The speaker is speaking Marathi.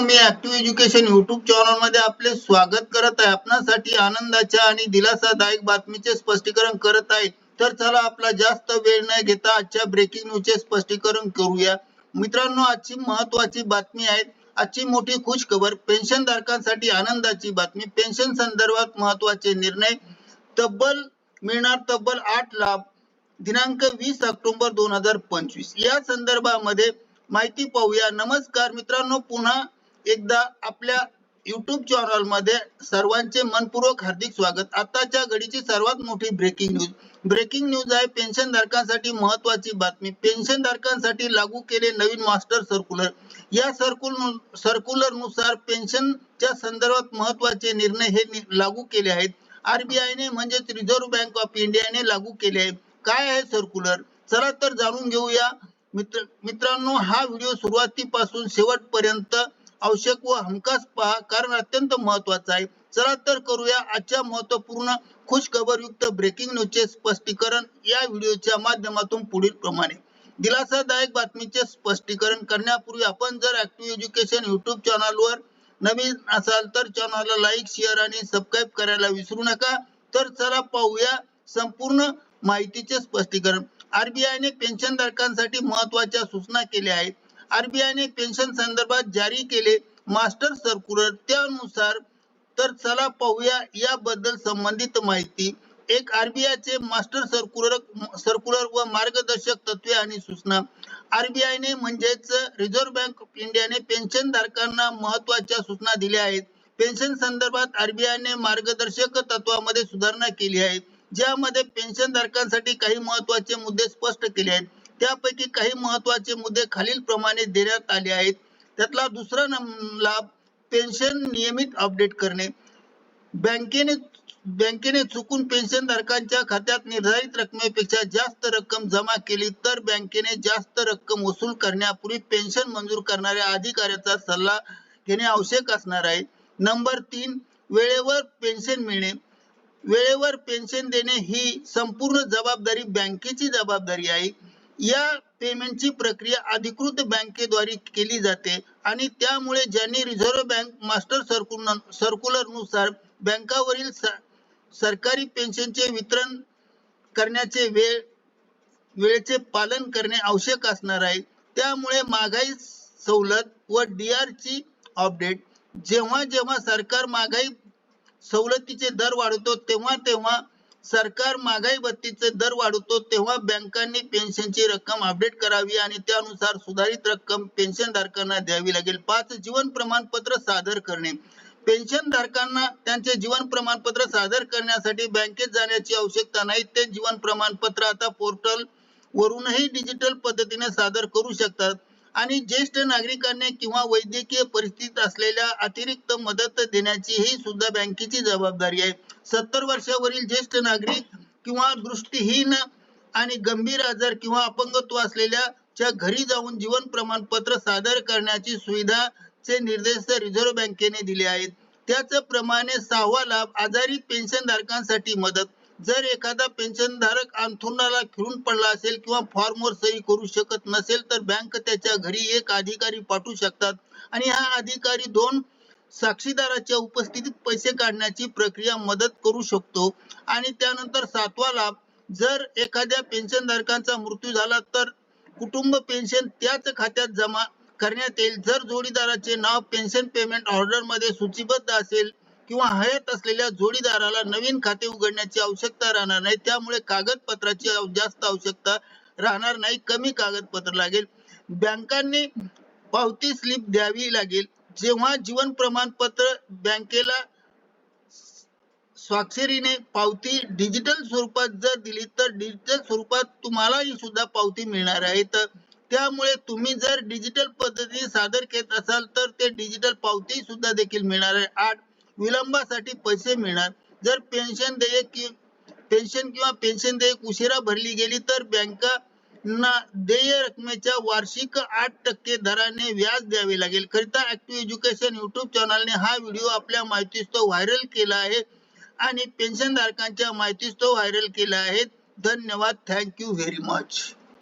मी ऍक्टिव्ह एज्युकेशन युट्यूब चॅनलमध्ये आपले स्वागत करत आहे. आपणासाठी आनंदाच्या आणि दिलासादायक बातमीचे स्पष्टीकरण करत आहे. तर चला आपला जास्त वेळ न घेता आजच्या ब्रेकिंग न्यूजचे स्पष्टीकरण करूया. मित्रांनो आजची महत्वाची बातमी आहे. आजची मोठी खुश खबर पेन्शन धारकांसाठी आनंदाची बातमी. पेन्शन संदर्भात महत्त्वाचे निर्णय. तब्बल मिळणार तब्बल आठ लाभ. दिनांक वीस ऑक्टोबर दोन हजार पंचवीस. या संदर्भामध्ये माहिती पाहूया. नमस्कार मित्रांनो पुन्हा एकदा आपल्या युट्यूब चॅनलमध्ये सर्वांचे मनपूर्वक हार्दिक स्वागत. आताच्या घडीची सर्वात मोठी ब्रेकिंग न्यूज ब्रेकिंग न्यूज आहे पेन्शन धारकांसाठी महत्वाची बातमी. पेन्शन धारकांसाठी लागू केले नवीन मास्टर सर्क्युलर या सर्क्युलर सर्क्युलरनुसार पेन्शनच्या संदर्भात महत्त्वाचे निर्णय हे लागू केले आहेत. आरबीआय ने म्हणजेच रिझर्व्ह बँक ऑफ इंडियाने लागू केले आहे काय आहे सर्क्युलर चला तर जाणून घेऊया. मित्र मित्रांनो हा व्हिडिओ सुरुवातीपासून शेवटपर्यंत आवश्यक व हमखास पहा कारण अत्यंत महत्त्वाचा आहे. चला तर करूया आजच्या महत्त्वपूर्ण खुश युक्त ब्रेकिंग न्यूजचे स्पष्टीकरण. या व्हिडिओच्या माध्यमातून पुढील प्रमाणे. दिलासादायक बातमीचे स्पष्टीकरण करण्यापूर्वी आपण जर ऍक्टिव्ह एज्युकेशन युट्यूब चॅनलवर नवीन असाल तर चॅनलला लाईक शेअर आणि सबस्क्राईब करायला विसरू नका. तर चला पाहूया संपूर्ण माहितीचे स्पष्टीकरण. आरबीआय ने पेन्शन धारकांसाठी महत्त्वाच्या सूचना केल्या आहेत. आरबीआय ने पेन्शन संदर्भात जारी केले मास्टर सर्क्युलर त्यानुसार तर चला पाहूया याबद्दल संबंधित माहिती. एक आरबीआय चे मास्टर सर्क्युलर सर्क्युलर व मार्गदर्शक तत्वे आणि सूचना. आरबीआय ने म्हणजेच रिझर्व्ह बँक ऑफ इंडियाने पेन्शन धारकांना महत्त्वाच्या सूचना दिल्या आहेत. पेन्शन संदर्भात आरबीआय ने मार्गदर्शक तत्वामध्ये सुधारणा केली आहे ज्यामध्ये पेन्शन धारकांसाठी काही महत्त्वाचे मुद्दे स्पष्ट केले आहेत. त्यापैकी काही महत्त्वाचे मुद्दे खालील प्रमाणे देण्यात आले आहेत. त्यातला दुसरा लाभ पेन्शन नियमित अपडेट करणे. बँकेने बँकेने चुकून पेन्शन धारकांच्या खात्यात निर्धारित रकमेपेक्षा जास्त रक्कम जमा केली तर बँकेने जास्त रक्कम वसूल करण्यापूर्वी पेन्शन मंजूर करणाऱ्या अधिकाऱ्याचा सल्ला घेणे आवश्यक असणार आहे. नंबर तीन वेळेवर पेन्शन मिळणे. वेळेवर पेन्शन देणे ही संपूर्ण जबाबदारी बँकेची जबाबदारी आहे. या पेमेंटची प्रक्रिया अधिकृत बँकेद्वारे केली जाते आणि त्यामुळे ज्यांनी रिझर्व्ह बँक मास्टर सर्क्युलर सर्क्युलरनुसार बँकावरील सरकारी पेन्शनचे वितरण करण्याचे वेळ वेळेचे पालन करणे आवश्यक असणार आहे. त्यामुळे महागाई सवलत व डीआर ची अपडेट जेव्हा जेव्हा सरकार महागाई सवलतीचे दर वाढवतो तेव्हा तेव्हा सरकार महागाई भत्तीचे दर वाढवतो तेव्हा बँकांनी पेन्शनची रक्कम अपडेट करावी आणि त्यानुसार सुधारित रक्कम पेन्शन धारकांना द्यावी लागेल. पाच जीवन प्रमाणपत्र सादर करणे. पेन्शन धारकांना त्यांचे जीवन प्रमाणपत्र सादर करण्यासाठी बँकेत जाण्याची आवश्यकता नाही. ते जीवन प्रमाणपत्र आता पोर्टल वरूनही डिजिटल पद्धतीने सादर करू शकतात. आणि ज्येष्ठ नागरिकांना किंवा वैद्यकीय परिस्थितीत असलेल्या अतिरिक्त मदत देण्याची ही सुद्धा बँकेची जबाबदारी आहे. सत्तर वर्षावरील ज्येष्ठ नागरिक किंवा दृष्टीहीन आणि गंभीर आजार किंवा अपंगत्व असलेल्या च्या घरी जाऊन जीवन प्रमाणपत्र सादर करण्याची सुविधा चे निर्देश रिझर्व्ह बँकेने दिले आहेत. त्याचप्रमाणे सहावा लाभ आजारी पेन्शन धारकांसाठी मदत. जर एखादा पेन्शन धारक अंथरुणाला खिळून पडला असेल किंवा फॉर्मवर सही करू शकत नसेल तर बँक त्याच्या घरी एक अधिकारी पाठवू शकतात. आणि हा अधिकारी दोन साक्षीदाराच्या उपस्थितीत पैसे काढण्याची प्रक्रिया मदत करू शकतो. आणि त्यानंतर सातवा लाभ जर एखाद्या पेन्शन धारकांचा मृत्यू झाला तर कुटुंब पेन्शन त्याच खात्यात जमा करण्यात येईल. जर जोडीदाराचे नाव पेन्शन पेमेंट ऑर्डरमध्ये सूचीबद्ध असेल किंवा हयात असलेल्या जोडीदाराला नवीन खाते उघडण्याची आवश्यकता राहणार नाही. त्यामुळे कागदपत्राची जास्त आवश्यकता राहणार नाही. कमी कागदपत्र लागेल. बँकांनी पावती स्लिप द्यावी लागेल. जेव्हा जीवन प्रमाणपत्र बँकेला स्वाक्षरीने पावती डिजिटल स्वरूपात जर दिली तर डिजिटल स्वरूपात तुम्हालाही सुद्धा पावती मिळणार आहे. तर त्यामुळे तुम्ही जर डिजिटल पद्धतीने सादर केत असाल तर ते डिजिटल पावती सुद्धा देखील मिळणार आहे. आठ विलंबासाठी पैसे मिळणार. जर पेन्शन देयक कि पेन्शन किंवा पेन्शन देयक उशिरा भरली गेली तर बँकांना देय रकमेच्या वार्षिक आठ टक्के दराने व्याज द्यावे लागेल. करिता ऍक्टिव्ह एज्युकेशन युट्यूब चॅनलने हा व्हिडिओ आपल्या माहितीस्तव व्हायरल केला आहे आणि पेन्शन धारकांच्या माहितीस्तव व्हायरल केला आहे. धन्यवाद. Thank you very much